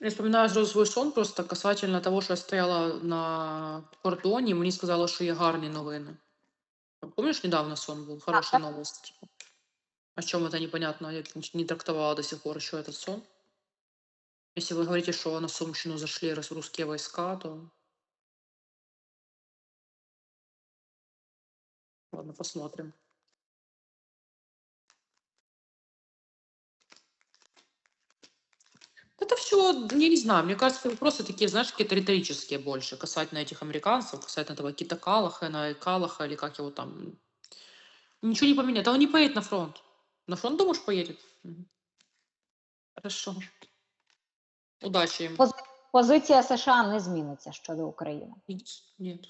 Я вспоминаю сразу свой сон просто касательно того, что я стояла на кордоні, і мені сказали, що є гарні новини. Помнишь, недавно сон был? Хорошая так. новость. типа. О чем это непонятно, я не не трактовала до сих пор еще этот сон. Если вы говорите, что на Сумщину зашли рус- русские войска, то... Ладно, посмотрим. Это все, я не знаю, мне кажется, вопросы такие, знаешь, какие-то риторические больше, касательно этих американцев, касательно этого Кита Калахана, Калаха, или как его там. Ничего не поменяет. А он не поедет на фронт. На фронт, думаешь, поедет? Мгм. Хорошо. Удачи им. Пози- Позиція США не зміниться щодо України. Нет.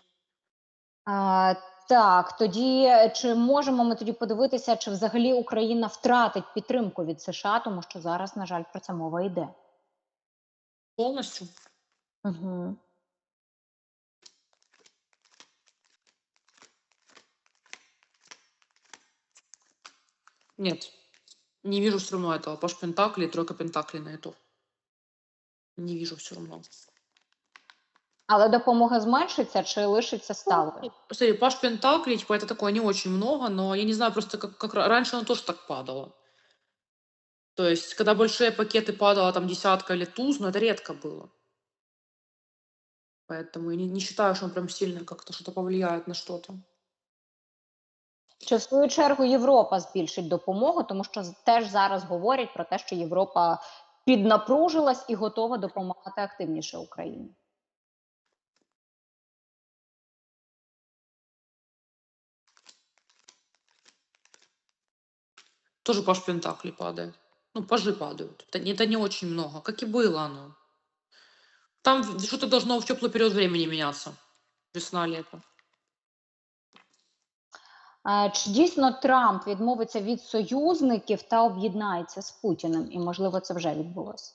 А, так, тоді е, чи можемо ми тоді подивитися, чи взагалі Україна втратить підтримку від США, тому що зараз, на жаль, про це мова йде. Полностью? Угу. Нет. Не вижу все равно этого. Паш Пентакли и тройка Пентакли на эту. Не вижу все равно. Але допомога зменшиться чи лишиться сталою? Смотри, Паш Пентакли, типа, это такое не очень много, но я не знаю просто, как, как ра- раньше оно тоже так падало. То есть, когда большие пакеты падало там десятка или туз, но это редко было. Поэтому я не, не считаю, что он прям сильно как-то что-то повлияет на что-то. Чи в свою чергу Європа збільшить допомогу, тому що з- теж зараз говорять про те, що Європа піднапружилась і готова допомагати активніше Україні. Тоже Паш Пентакли падает. Ну, пажи падают. Это, не- это не очень много, как и было оно. Там в- что-то должно в теплый период времени меняться. Весна, лето. А, Чи дійсно Трамп відмовиться від союзників та об'єднається з Путіним? І можливо це вже відбулося.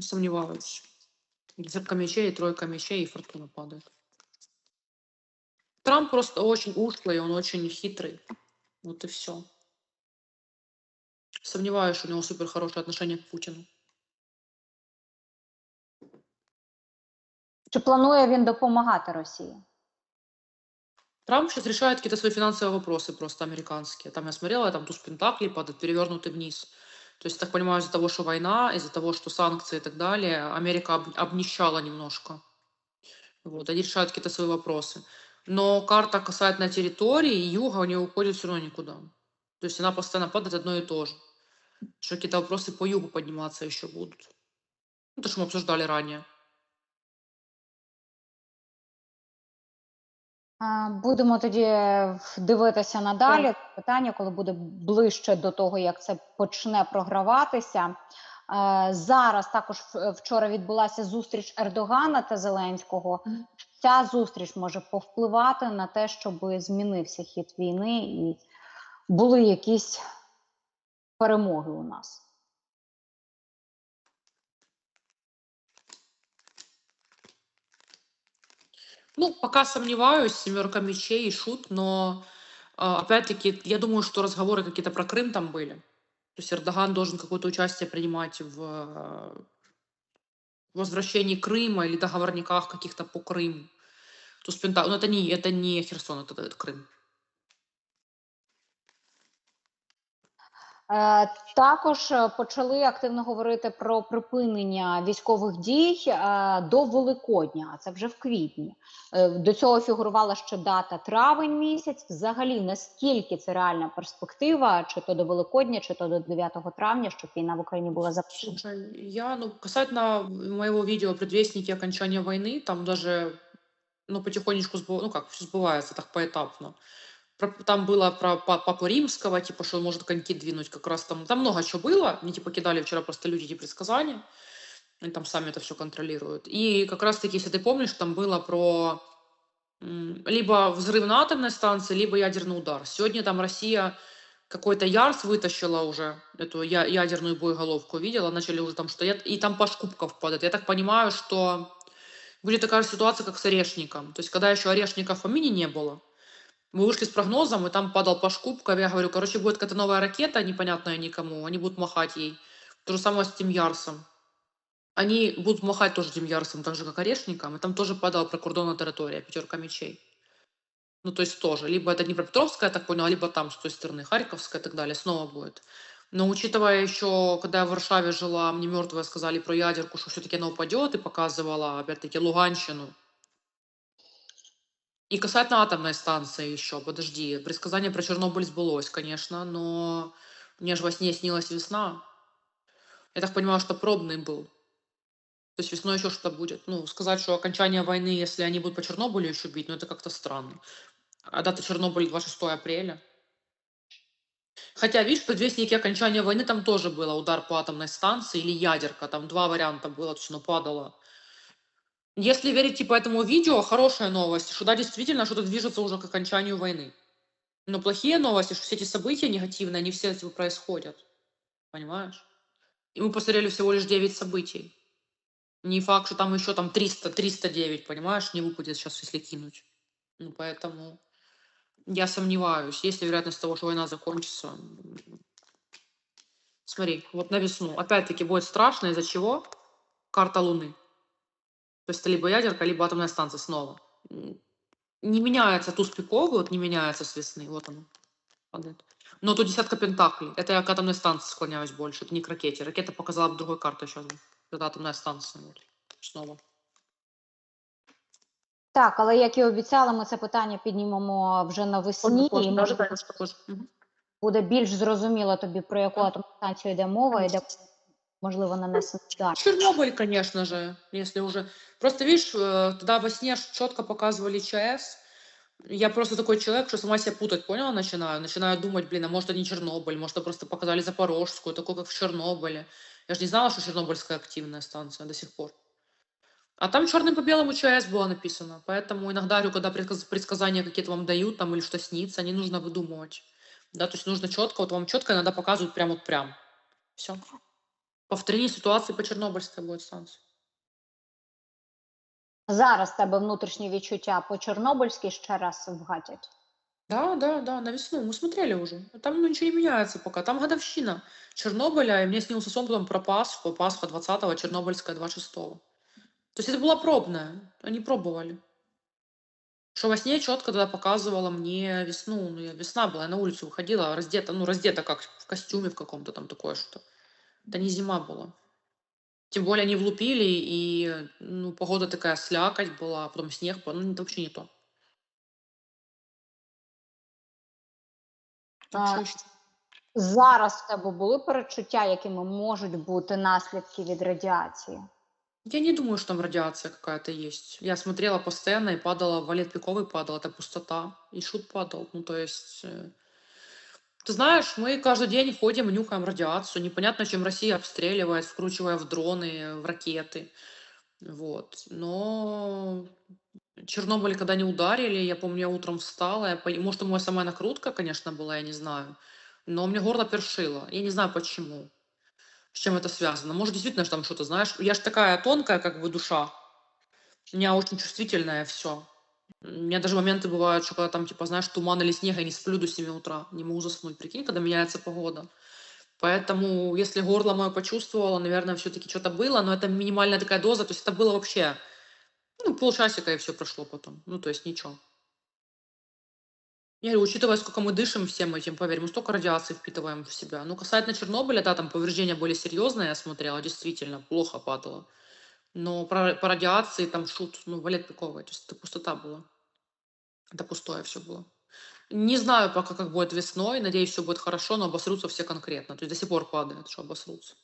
Не Сомневаюсь. Десятка мечей, и тройка мечей, и фортуна падает. Трамп просто очень ушлый, он очень хитрый. Вот и все. Сомневаюсь, что у него супер хорошее отношение к Путину. Чи планує він допомагати Росії? Трамп сейчас решает какие-то свои финансовые вопросы просто американские. Там я смотрела, там туз Пентакли падает, перевернутый вниз. То есть, так понимаю, из-за того, что война, из-за того, что санкции и так далее, Америка об- обнищала немножко. Вот, они решают какие-то свои вопросы. Но карта касательно территории юга не уходит все равно никуда. То есть она постоянно падает одно и то же. Что какие-то вопросы по югу подниматься еще будут. Ну, то, что мы обсуждали ранее. Будемо тоді дивитися надалі. Питання, коли буде ближче до того, як це почне програватися. Е, Зараз також вчора відбулася зустріч Ердогана та Зеленського. Ця зустріч може повпливати на те, щоб змінився хід війни і були якісь перемоги у нас. Ну, пока сомневаюсь, семерка мечей и шут, но а, опять-таки, я думаю, что разговоры какие-то про Крым там были. То есть Эрдоган должен какое-то участие принимать в возвращении Крыма или договорниках каких-то по Крыму. То есть, ну, это не, это не Херсон, это, это Крым. Також е, почали активно говорити про припинення військових дій е, до Великодня, а це вже в квітні. Е, До цього фігурувала ще дата травень місяць. Взагалі, наскільки це реальна перспектива, чи то до Великодня, чи то до 9 травня, щоб війна в Україні була завершена? Слушай, я, ну, касательно моего видео «Предвестники окончания войны», там даже, ну, потихонечку, сбыв- ну, как, все сбывается так поэтапно. Там было про па- Папу Римского, типа, что он может коньки двинуть, как раз там, там много чего было, мне, типа, кидали вчера просто люди эти предсказания, они там сами это все контролируют. И как раз-таки, если ты помнишь, там было про либо взрыв на атомной станции, либо ядерный удар. Сегодня там Россия какой-то Ярс вытащила уже эту я- ядерную боеголовку, видела, начали уже там что... И там Паш Кубков падает. Я так понимаю, что Будет такая же ситуация, как с Орешником. То есть, когда еще Орешника в помине не было, мы вышли с прогнозом, и там падал по шкубкам. Я говорю, короче, будет какая-то новая ракета, непонятная никому. Они будут махать ей. То же самое с Тим Ярсом. Они будут махать тоже Тим Ярсом, так же, как Орешником. И там тоже падала прикордонная территория, пятерка мечей. Ну, то есть тоже. Либо это Днепропетровская, я так поняла, либо там с той стороны Харьковская и так далее. Снова будет. Но учитывая еще, когда я в Варшаве жила, мне мертвые сказали про ядерку, что все-таки она упадет, и показывала, опять-таки, Луганщину. И касательно атомной станции еще, подожди, предсказание про Чернобыль сбылось, конечно, но мне же во сне снилась весна. Я так понимаю, что пробный был. То есть весной еще что-то будет. Ну, сказать, что окончание войны, если они будут по Чернобылю еще бить, ну это как-то странно. А дата Чернобыля 26 апреля. Хотя, видишь, предвестники окончания войны там тоже было удар по атомной станции или ядерка. Там два варианта было, то есть оно падало. Если верить типа этому видео, хорошая новость, что да, действительно что-то движется уже к окончанию войны. Но плохие новости, что все эти события негативные, они все типа происходят. Понимаешь? И мы посмотрели всего лишь 9 событий. Не факт, что там еще там 300, 309, понимаешь, не выпадет сейчас, если кинуть. Ну, поэтому я сомневаюсь. Есть ли вероятность того, что война закончится? Смотри, вот на весну. Опять-таки будет страшно. Из-за чего? Карта Луны. То есть это либо ядерка, либо атомная станция снова. Не меняется туз пиковый, вот не меняется с весны. Вот оно. Падает. Но тут десятка пентаклей. Это я к атомной станции склоняюсь больше. Это не к ракете. Ракета показала бы другой картой сейчас. Это атомная станция. Вот. Снова. Так, але як і обіцяли, ми це питання піднімемо вже навесні, Позже, і позже, може конечно, позже. Мгм. буде більш зрозуміло тобі, про яку Так. атомну станцію йде мова, і де можливо нанесено удар. Чернобыль, конечно же, если уже. Просто видишь, э, тогда во сне четко показывали ЧАЭС. Я просто такой человек, что сама себя путать, поняла, начинаю. Начинаю думать, блин, а может это не Чернобыль, может это просто показали Запорожскую, такой, как в Чернобыле. Я же не знала, что Чернобыльская активная станция до сих пор. А там черным по белому ЧАЭС было написано. Поэтому иногда, говорю, когда предсказ- предсказания какие-то вам дают, там, или что снится, не нужно выдумывать. Да, то есть нужно четко, вот вам четко иногда показывают прям вот прям. Все Повторение ситуации по Чернобыльской будет станции. Зараз в тебе внутрішні відчуття по Чорнобильській ще раз вгатять. Да, да, да, на весну. Мы смотрели уже. Там ну, ничего не меняется пока. Там годовщина Чернобыля, и мне снился сон потом про Пасху, Пасха 20-го, Чернобыльская 26-го. То есть это была пробная. Они пробовали. Что во сне четко тогда показывала мне весну. Ну, я, весна была, я на улицу выходила, раздета, ну, раздета как в костюме в каком-то там такое что. Это не зима была. Тем более они влупили, и ну, погода такая слякоть была, потом снег, был, ну, это вообще не то. Так А, что ещё? Зараз в тебе були перечуття, якими можуть бути наслідки від радіації? Я не думаю, что там радиация какая-то есть. Я смотрела постоянно и падала, валет пиковый падал, это пустота. И шут падал. Ну, то есть... э, Ты знаешь, мы каждый день ходим и нюхаем радиацию. Непонятно, чем Россия обстреливает, вкручивая в дроны, в ракеты. Вот. Но Чернобыль, когда не ударили, я помню, я утром встала. Я Может, это моя самая накрутка, конечно, была, я не знаю. Но мне горло першило. Я не знаю, почему. С чем это связано? Может, действительно, что там что-то, знаешь, я же такая тонкая, как бы душа. У меня очень чувствительное все. У меня даже моменты бывают, что когда там, типа, знаешь, туман или снег, я не сплю до 7 утра, не могу заснуть. Прикинь, когда меняется погода. Поэтому, если горло мое почувствовало, наверное, все-таки что-то было, но это минимальная такая доза, то есть это было вообще, ну, полчасика и все прошло потом. Ну, то есть ничего. Я говорю, учитывая, сколько мы дышим всем этим, поверь, мы столько радиации впитываем в себя. Ну, касательно Чернобыля, да, там повреждения были серьезные, я смотрела, действительно, плохо падало. Но про, по радиации там шут, ну, валет пиковый, то есть это пустота была. Это пустое все было. Не знаю пока, как будет весной, надеюсь, все будет хорошо, но обосрутся все конкретно. То есть до сих пор падает, что обосрутся.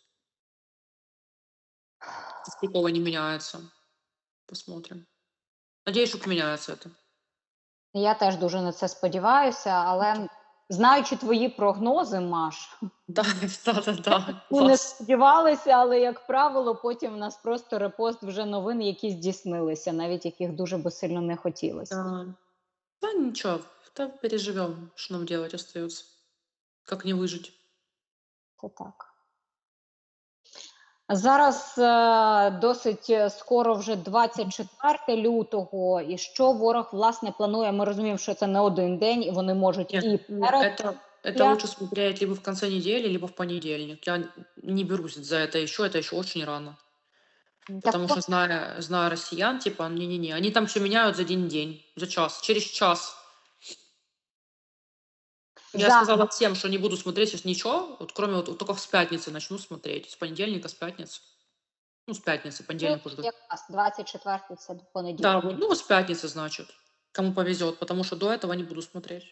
Пиковый не меняется. Посмотрим. Надеюсь, что поменяется это. Я теж дуже на це сподіваюся, але знаючи твої прогнози, Маш, Да, да, да, да. ми не сподівалися, але як правило, потім в нас просто репост вже новин, які здійснилися, навіть яких дуже би сильно не хотілося. Да. Да, нічого, та переживемо, що нам робити, остається, як не вижить. Це так. Зараз е, досить е, скоро вже 24 лютого. І що ворог власне планує? Ми розуміємо, що це не один день, і вони можуть Нет, і м, перед это, это Я- лучше смотреть либо в конце недели, либо в понедельник. Я не берусь за это еще, это еще очень рано. Так Потому по- что, зная, зная россиян, типа, не-не-не, они там все меняют за один-день, за час, через час. Я за- сказала всем, что не буду смотреть сейчас ничего, вот кроме вот, вот только с пятницы начну смотреть, с понедельника, с пятницы. Ну, с пятницы, понедельник уже. якраз 24 це до понеділка. Да, вот, ну, с пятницы, значит, кому повезет, потому что до этого не буду смотреть.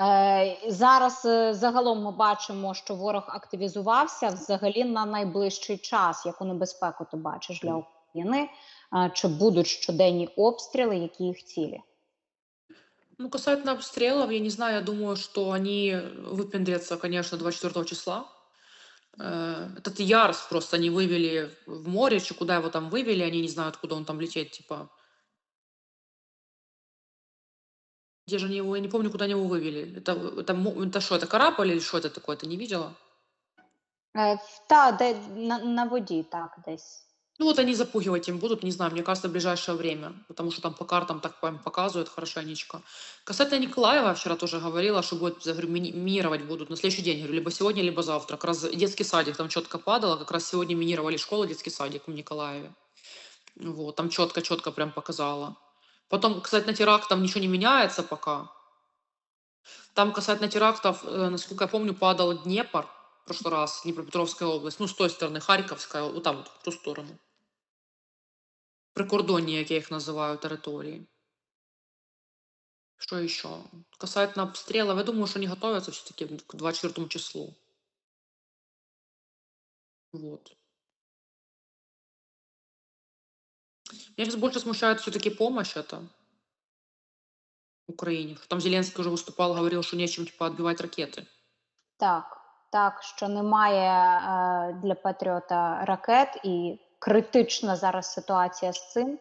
Е, Зараз е, загалом ми бачимо, що ворог активізувався взагалі на найближчий час. Яку небезпеку ти бачиш для України? Е, Чи будуть щоденні обстріли, які їх цілі? Ну, касательно обстрелов, я не знаю, я думаю, что они выпендрятся, конечно, 24 числа. Э, Этот Ярс просто они вывели в море, чи куда его там вывели, они не знают, куда он там лететь, типа. Где же они его, я не помню, куда они его вывели. Это, это, это что, это корабль или что это такое, ты не видела? Та, де на, на воді, так, десь. Ну вот они запугивать им будут, не знаю, мне кажется, в ближайшее время, потому что там по картам так прям показывают хорошенечко. Касательно Николаева, вчера тоже говорила, что будет, говорю, мини- минировать будут на следующий день, говорю, либо сегодня, либо завтра. Как раз детский садик там четко падало, как раз сегодня минировали школу, детский садик в Николаеве. Вот, там четко-четко прям показала. Потом, кстати, на терактов ничего не меняется пока. Там касательно терактов, э, насколько я помню, падал Днепр в прошлый раз, Днепропетровская область, ну, с той стороны, Харьковская, вот там, вот, в ту сторону. Прикордонні, як я їх називаю, території. Що еще? Касательно обстрелов, я думаю, что они готовятся все-таки к 24 числу. Вот. Меня сейчас больше смущает все-таки помощь это Украине. Что Там Зеленский уже выступал, говорил, что нечем типа отбивать ракеты. Так, так, що немає е, для Патріота ракет, і критична зараз ситуація з цим.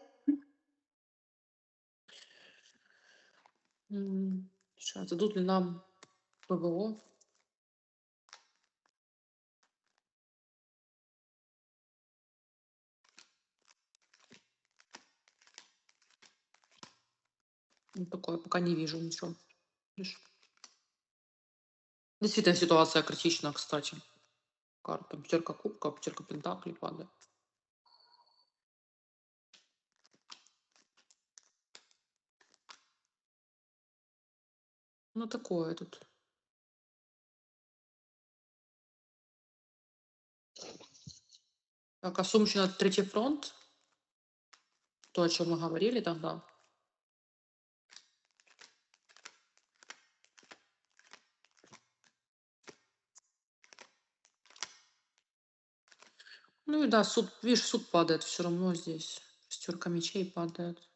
М, Сейчас, дадут ли нам ПВО? Ну, такое, пока не вижу ничего. Действительно, ситуация критична, кстати. Карта. Пятерка кубка, пятерка пентаклей падает. Ну, такое тут. Так, а Сумщина третий фронт. То, о чем мы говорили тогда. Ну и да, суд, видишь, суд падает все равно здесь. Шестерка мечей падает.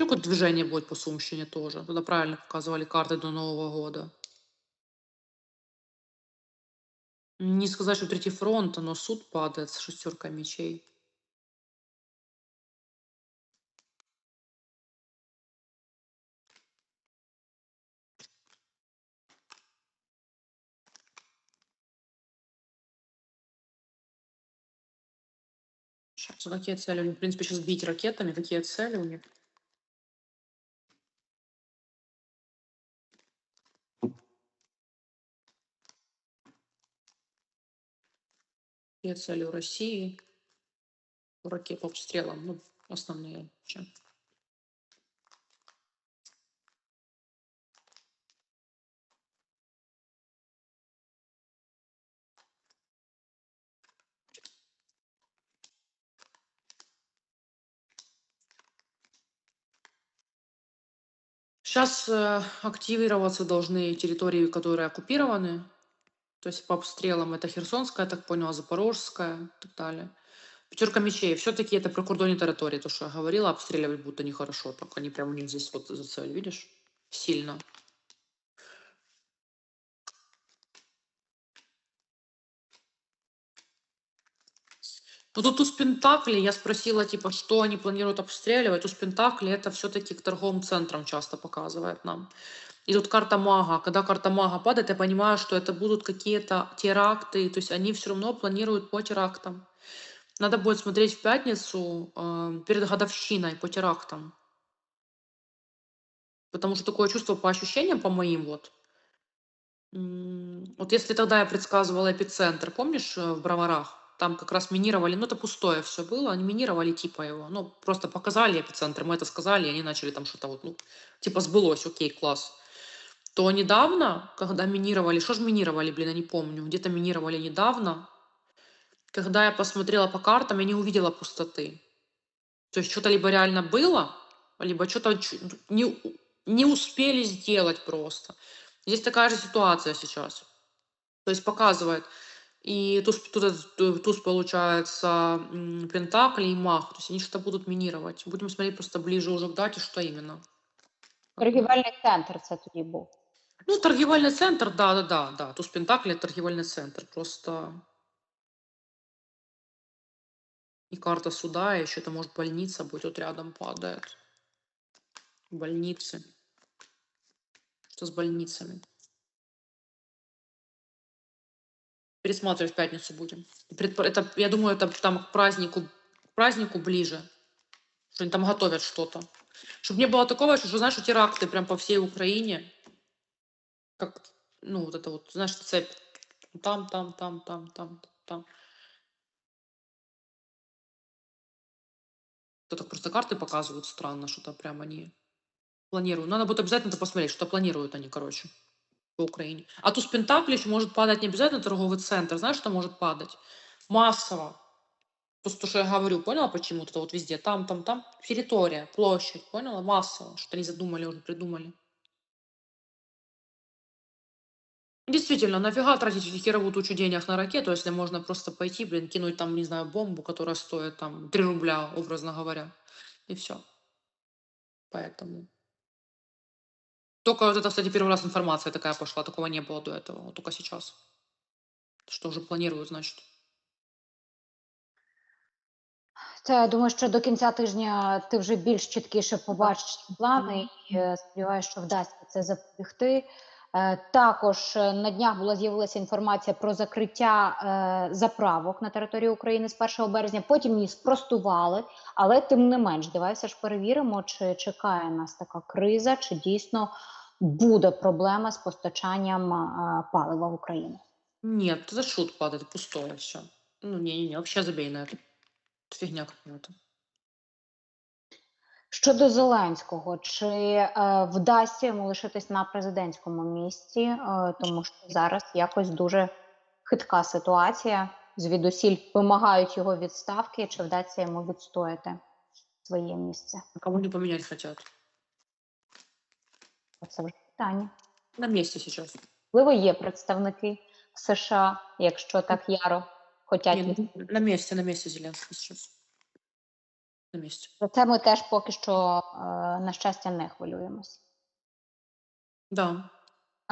Сколько движение будет по Сумщине тоже. Тогда правильно показывали карты до Нового года. Не сказать, что третий фронт, но суд падает с шестеркой мечей. Сейчас, какие цели у них? В принципе, сейчас бить ракетами. Какие цели у них? Цели у России? У ракет по обстрелам, ну, основные. чем. Сейчас активироваться должны территории, которые оккупированы. То есть по обстрелам это Херсонская, так поняла, Запорожская и так далее. Пятерка мечей. Все-таки это прикордонные территории. То, что я говорила, обстреливать будто нехорошо. Так они прям у них здесь вот за цель, видишь? Сильно. Ну тут туз Пентакли, я спросила, типа, что они планируют обстреливать. Туз Пентакли это все-таки к торговым центрам часто показывает нам. И тут карта мага. Когда карта мага падает, я понимаю, что это будут какие-то теракты. То есть они все равно планируют по терактам. Надо будет смотреть в пятницу э, перед годовщиной по терактам. Потому что такое чувство по ощущениям, по моим вот. Вот если тогда я предсказывала эпицентр, помнишь, э, в Броварах? Там как раз минировали, ну это пустое все было, они минировали типа его. Ну просто показали эпицентр, мы это сказали, и они начали там что-то вот, ну типа сбылось, окей, класс. То недавно, когда минировали, что же минировали, блин, я не помню, где-то минировали недавно, когда я посмотрела по картам, я не увидела пустоты. То есть что-то либо реально было, либо что-то не, не успели сделать просто. Здесь такая же ситуация сейчас. То есть показывает. И туз, тут этот, ту- туз получается м, Пентакли и Мах. То есть они что-то будут минировать. Будем смотреть просто ближе уже к дате, что именно. Торгівельний центр це тоді був. Ну, торгівельний центр, да, да, да, да. Туз Пентакли это торгівельний центр. Просто и карта суда, и еще это может больница будет вот рядом падает. Больницы. Что с больницами? Пересматривать в пятницу будем. Это, я думаю, это там к празднику, к празднику ближе. Что они там готовят что-то. Чтобы не было такого, что, знаешь, теракты прям по всей Украине. Как, ну, вот это вот, знаешь, цепь. Там, там, там, там, там, там. То так просто карты показывают странно, что-то прям они планируют. Надо будет обязательно посмотреть, что планируют они, короче, по Украине. А туз Пентакли еще может падать не обязательно торговый центр. Знаешь, что может падать? Массово. Просто то, что я говорю, поняла, почему это вот везде? Там, там, там. Территория, площадь, поняла? Массово. Что они задумали, уже придумали. Действительно, нафига тратить херовую тучу денег на ракету, если можно просто пойти, блин, кинуть там, не знаю, бомбу, которая стоит там 3 рубля, образно говоря, и все. Поэтому. Только вот это, кстати, первый раз информация такая пошла, такого не было до этого, вот только сейчас. Что уже планируют, значит. Та я думаю, що до кінця тижня ти вже більш чіткіше побачиш ці плани і е, сподіваюся, що вдасться це запобігти. Е, Також е, на днях була з'явилася інформація про закриття е, заправок на території України з 1 березня. Потім її спростували, але тим не менш, давай все ж перевіримо, чи чекає нас така криза, чи дійсно буде проблема з постачанням палива в Україну. Нет, за шут падает, пустое все. Ну, не-не-не, вообще забей на это. Это какая-то. Щодо Зеленського, чи е, вдасться йому лишитись на президентському місці, е, тому що зараз якось дуже хитка ситуація. Звідусіль вимагають його відставки, чи вдасться йому відстояти своє місце? Кого не поменять хотят? Це вже питання. На месте сейчас. Можливо, є представники США, якщо так яро ну, на месте, на месте Зеленский сейчас. Месте. Це ми теж поки що, е, на щастя, не хвилюємось. Да.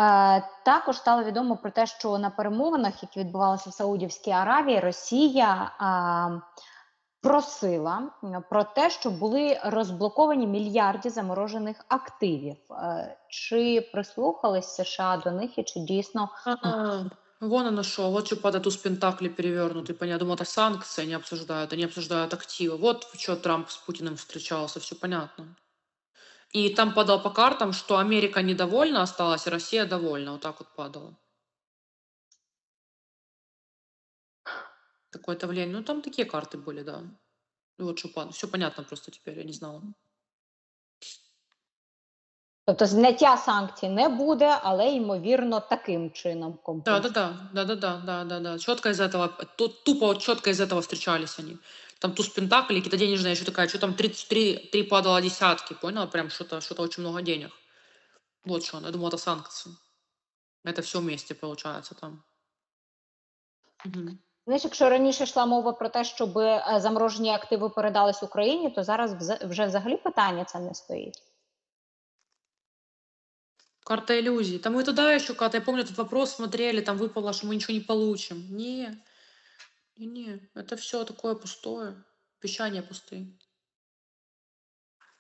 Е, Також стало відомо про те, що на перемовинах, які відбувалися в Саудівській Аравії, Росія просила про те, щоб були розблоковані мільярди заморожених активів. Е, Чи прислухались США до них і чи дійсно вон оно шо, вот что падает туз Пентакли перевернутый, понятно. Думаю, это санкции они обсуждают, они обсуждают активы. Вот что Трамп с Путиным встречался, все понятно. И там падал по картам, что Америка недовольна осталась, а Россия довольна. Вот так вот падало. Какое-то влияние. Ну, там такие карты были, да. Вот что. Все понятно просто теперь, я не знала. тобто зняття санкцій не буде, але ймовірно таким чином Да, компенсують. да, да, да, да, да, да, да, да. Четко из этого, тут тупо вот четко из этого встречались они. Там туз Пентакли, какие-то денежные, еще такая, что там 33, три падало десятки, поняла? Прям что-то, что-то очень много денег. Вот что, я думала, это санкции. Это все вместе получается там. Мгм. Знаєш, якщо раніше йшла мова про те, щоб е, заморожені активи передались Україні, то зараз вза- вже взагалі питання це не стоїть. Карта иллюзий. Там мы туда еще когда я помню, этот вопрос смотрели, там выпало, что мы ничего не получим. Не, не, не, это все такое пустое. Обещания пустые.